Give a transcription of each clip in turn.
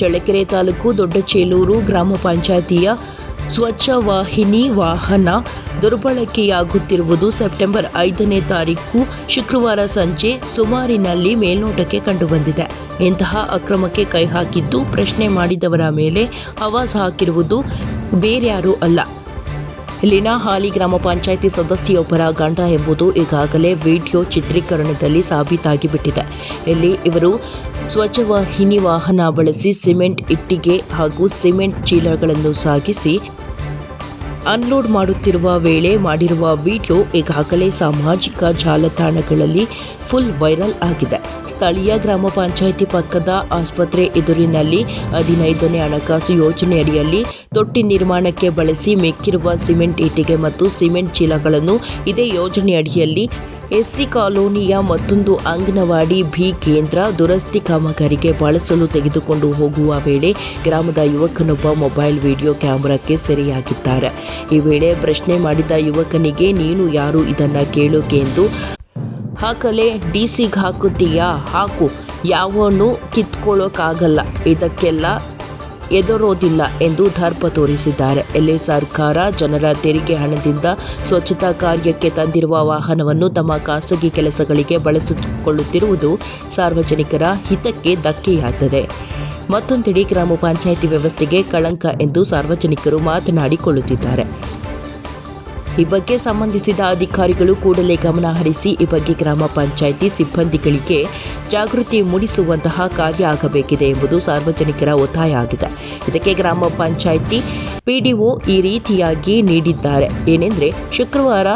ಚಳ್ಳಕೆರೆ ತಾಲೂಕು ದೊಡ್ಡಚೇಲೂರು ಗ್ರಾಮ ಪಂಚಾಯಿತಿಯ ಸ್ವಚ್ಛ ವಾಹಿನಿ ವಾಹನ ದುರ್ಬಳಕೆಯಾಗುತ್ತಿರುವುದು ಸೆಪ್ಟೆಂಬರ್ ಐದನೇ ತಾರೀಕು ಶುಕ್ರವಾರ ಸಂಜೆ ಸುಮಾರಿನಲ್ಲಿ ಮೇಲ್ನೋಟಕ್ಕೆ ಕಂಡುಬಂದಿದೆ. ಇಂತಹ ಅಕ್ರಮಕ್ಕೆ ಕೈ ಹಾಕಿದ್ದು ಪ್ರಶ್ನೆ ಮಾಡಿದವರ ಮೇಲೆ ಆವಾಜ್ ಹಾಕಿರುವುದು ಬೇರ್ಯಾರೂ ಅಲ್ಲ. ಇಲ್ಲಿನ ಹಾಲಿ ಗ್ರಾಮ ಪಂಚಾಯಿತಿ ಸದಸ್ಯೆಯೊಬ್ಬರ ಗಂಡ ಎಂಬುದು ಈಗಾಗಲೇ ವಿಡಿಯೋ ಚಿತ್ರೀಕರಣದಲ್ಲಿ ಸಾಬೀತಾಗಿಬಿಟ್ಟಿದೆ. ಇಲ್ಲಿ ಇವರು ಸ್ವಚ್ಛವಾಹಿನಿ ವಾಹನ ಬಳಸಿ ಸಿಮೆಂಟ್ ಇಟ್ಟಿಗೆ ಹಾಗೂ ಸಿಮೆಂಟ್ ಚೀಲಗಳನ್ನು ಸಾಗಿಸಿ ಅನ್ಲೋಡ್ ಮಾಡುತ್ತಿರುವ ವೇಳೆ ಮಾಡಿರುವ ವಿಡಿಯೋ ಈಗಾಗಲೇ ಸಾಮಾಜಿಕ ಜಾಲತಾಣಗಳಲ್ಲಿ ಫುಲ್ ವೈರಲ್ ಆಗಿದೆ. ಸ್ಥಳೀಯ ಗ್ರಾಮ ಪಂಚಾಯಿತಿ ಪಕ್ಕದ ಆಸ್ಪತ್ರೆ ಎದುರಿನಲ್ಲಿ ಹದಿನೈದನೇ ಹಣಕಾಸು ಯೋಜನೆಯಡಿಯಲ್ಲಿ ತೊಟ್ಟಿ ನಿರ್ಮಾಣಕ್ಕೆ ಬಳಸಿ ಮೆಕ್ಕಿರುವ ಸಿಮೆಂಟ್ ಇಟ್ಟಿಗೆ ಮತ್ತು ಸಿಮೆಂಟ್ ಚೀಲಗಳನ್ನು ಇದೇ ಯೋಜನೆಯಡಿಯಲ್ಲಿ ಎಸ್ಸಿ ಕಾಲೋನಿಯ ಮತ್ತೊಂದು ಅಂಗನವಾಡಿ ಬಿ ಕೇಂದ್ರ ದುರಸ್ತಿ ಕಾಮಗಾರಿಗೆ ಬಳಸಲು ತೆಗೆದುಕೊಂಡು ಹೋಗುವ ವೇಳೆ ಗ್ರಾಮದ ಯುವಕನೊಬ್ಬ ಮೊಬೈಲ್ ವಿಡಿಯೋ ಕ್ಯಾಮೆರಾಕ್ಕೆ ಸೆರೆಯಾಗಿದ್ದಾರೆ. ಈ ವೇಳೆ ಪ್ರಶ್ನೆ ಮಾಡಿದ ಯುವಕನಿಗೆ, ನೀನು ಯಾರು? ಇದನ್ನು ಕೇಳೋಕೆ ಎಂದು ಹಾಕಲೆ ಡಿಸಿಗೆ ಹಾಕುತ್ತೀಯಾ? ಹಾಕು. ಯಾವನು ಕಿತ್ಕೊಳ್ಳೋಕ್ಕಾಗಲ್ಲ ಇದಕ್ಕೆಲ್ಲ ಎದುರೋದಿಲ್ಲ ಎಂದು ದರ್ಪ ತೋರಿಸಿದ್ದಾರೆ. ಎಲ್ಲಿ ಸರ್ಕಾರ ಜನರ ತೆರಿಗೆ ಹಣದಿಂದ ಸ್ವಚ್ಛತಾ ಕಾರ್ಯಕ್ಕೆ ತಂದಿರುವ ವಾಹನವನ್ನು ತಮ್ಮ ಖಾಸಗಿ ಕೆಲಸಗಳಿಗೆ ಬಳಸಿಕೊಳ್ಳುತ್ತಿರುವುದು ಸಾರ್ವಜನಿಕರ ಹಿತಕ್ಕೆ ಧಕ್ಕೆಯಾಗಿದೆ ಮತ್ತೊಂದೆಡೆ ಗ್ರಾಮ ಪಂಚಾಯಿತಿ ವ್ಯವಸ್ಥೆಗೆ ಕಳಂಕ ಎಂದು ಸಾರ್ವಜನಿಕರು ಮಾತನಾಡಿಕೊಳ್ಳುತ್ತಿದ್ದಾರೆ. ಈ ಬಗ್ಗೆ ಸಂಬಂಧಿಸಿದ ಅಧಿಕಾರಿಗಳು ಕೂಡಲೇ ಗಮನ ಹರಿಸಿ ಈ ಬಗ್ಗೆ ಗ್ರಾಮ ಪಂಚಾಯಿತಿ ಸಿಬ್ಬಂದಿಗಳಿಗೆ ಜಾಗೃತಿ ಮೂಡಿಸುವಂತಹ ಕಾರ್ಯ ಆಗಬೇಕಿದೆ ಎಂಬುದು ಸಾರ್ವಜನಿಕರ ಒತ್ತಾಯ ಆಗಿದೆ. ಇದಕ್ಕೆ ಗ್ರಾಮ ಪಂಚಾಯಿತಿ ಪಿಡಿಒ ಈ ರೀತಿಯಾಗಿ ನೀಡಿದ್ದಾರೆ. ಏನೆಂದರೆ ಶುಕ್ರವಾರ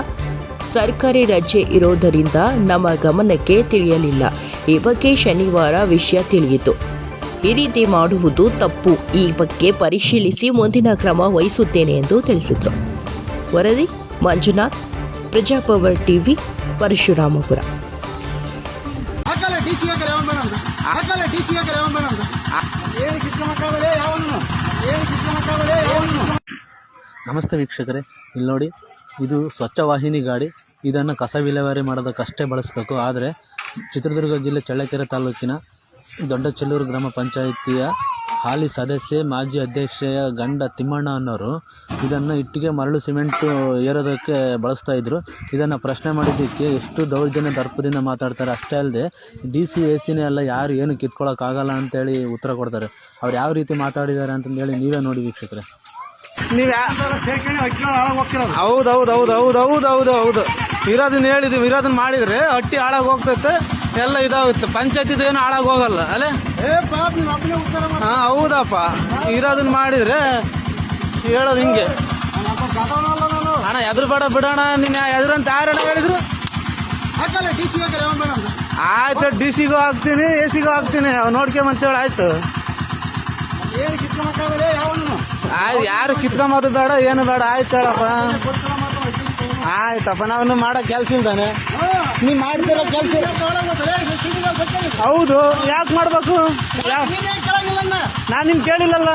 ಸರ್ಕಾರಿ ರಜೆ ಇರೋದರಿಂದ ನಮ್ಮ ಗಮನಕ್ಕೆ ತಿಳಿಯಲಿಲ್ಲ. ಈ ಬಗ್ಗೆ ಶನಿವಾರ ವಿಷಯ ತಿಳಿಯಿತು. ಈ ರೀತಿ ಮಾಡುವುದು ತಪ್ಪು. ಈ ಬಗ್ಗೆ ಪರಿಶೀಲಿಸಿ ಮುಂದಿನ ಕ್ರಮ ವಹಿಸುತ್ತೇನೆ ಎಂದು ತಿಳಿಸಿದರು. ವರದಿ? ಮಂಜುನಾಥ್ ಪ್ರಜಾಪವರ್ ಟಿವಿ ಪರಶುರಾಮಪುರ. ನಮಸ್ತೆ ವೀಕ್ಷಕರೇ ಇಲ್ಲಿ ನೋಡಿ ಇದು ಸ್ವಚ್ಛ ವಾಹಿನಿ ಗಾಡಿ. ಇದನ್ನು ಕಸ ವಿಲೇವಾರಿ ಮಾಡೋದಕ್ಕಷ್ಟೇ ಬಳಸಬೇಕು. ಆದರೆ ಚಿತ್ರದುರ್ಗ ಜಿಲ್ಲೆ ಚಳ್ಳಕೆರೆ ತಾಲೂಕಿನ ದೊಡ್ಡ ಚೆಲ್ಲೂರು ಗ್ರಾಮ ಪಂಚಾಯಿತಿಯ ಹಾಲಿ ಸದಸ್ಯೆ, ಮಾಜಿ ಅಧ್ಯಕ್ಷೆಯ ಗಂಡ ತಿಮ್ಮಣ್ಣ ಅನ್ನೋರು ಇದನ್ನು ಇಟ್ಟಿಗೆ ಮರಳು ಸಿಮೆಂಟು ಏರೋದಕ್ಕೆ ಬಳಸ್ತಾ ಇದ್ರು. ಇದನ್ನು ಪ್ರಶ್ನೆ ಮಾಡಿದ್ದಕ್ಕೆ ಎಷ್ಟು ದೌರ್ಜನ್ಯ ದರ್ಪದಿಂದ ಮಾತಾಡ್ತಾರೆ ಅಷ್ಟೇ ಅಲ್ಲದೆ ಡಿ ಸಿ, ಎ ಸಿನೇ ಅಲ್ಲ, ಯಾರು ಏನು ಕಿತ್ಕೊಳ್ಳೋಕ್ಕಾಗಲ್ಲ ಅಂತೇಳಿ ಉತ್ತರ ಕೊಡ್ತಾರೆ. ಅವ್ರು ಯಾವ ರೀತಿ ಮಾತಾಡಿದ್ದಾರೆ ಅಂತಂದೇಳಿ ನೀವೇ ನೋಡಿ ವೀಕ್ಷಕರೆ. ಹೌದು ಹೌದು ಹೌದು ಹೌದು ಹೌದು ಹೌದು ಹೌದು ಇರೋದನ್ನ ಹೇಳಿದೀವಿ ಇರೋದನ್ನ ಮಾಡಿದ್ರೆ ಹಟ್ಟಿ ಹಾಳಾಗಿ ಹೋಗ್ತೈತೆ. ಎಲ್ಲ ಇದಾಗುತ್ತೆ. ಪಂಚಾಯತ್ ಏನು ಹಾಳಾಗಿ ಹೋಗಲ್ಲ ಅಲ್ಲೇ ಹಾ ಹೌದಪ್ಪ. ಇರೋದನ್ನ ಮಾಡಿದ್ರೆ ಹೇಳೋದು ಹಿಂಗೆ. ಅಣ್ಣ ಎದುರು ಬೇಡ ಬಿಡೋಣ. ನಿನ್ನ ಎದುರಂತ ಯಾರಣ್ಣ ಹೇಳಿದ್ರು? ಆಯ್ತು ಡಿ ಸಿಗೂ ಹಾಕ್ತೀನಿ. ಎ ಸಿಗೂ ಹಾಕ್ತೀನಿ ನೋಡ್ಕೊಂಬಂತೇಳಿ ಆಯ್ತು ಆಯ್ತು ಯಾರು ಕಿತ್ಕೊಂಬೋದು ಬೇಡ ಏನು ಬೇಡ ಆಯ್ತು ಹೇಳಪ್ಪ. ಆಯ್ತಪ್ಪ, ನಾವು ಮಾಡೋ ಕೆಲಸ ಇಲ್ದಾನೆ ನೀವು ಮಾಡ್ತಿರೋ ಕೆಲಸ. ಹೌದು, ಯಾಕೆ ಮಾಡ್ಬೇಕು ನೀನೇ ಕೇಳಂಗಿಲ್ಲ ಅಣ್ಣ. ನಾನು ನಿಮ್ ಕೇಳಿಲ್ಲಲ್ಲ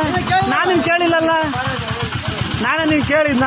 ನಾನು ನಿಮ್ ಕೇಳಿಲ್ಲಲ್ಲ ನಾನು ನೀವು ಕೇಳಿದ್ನ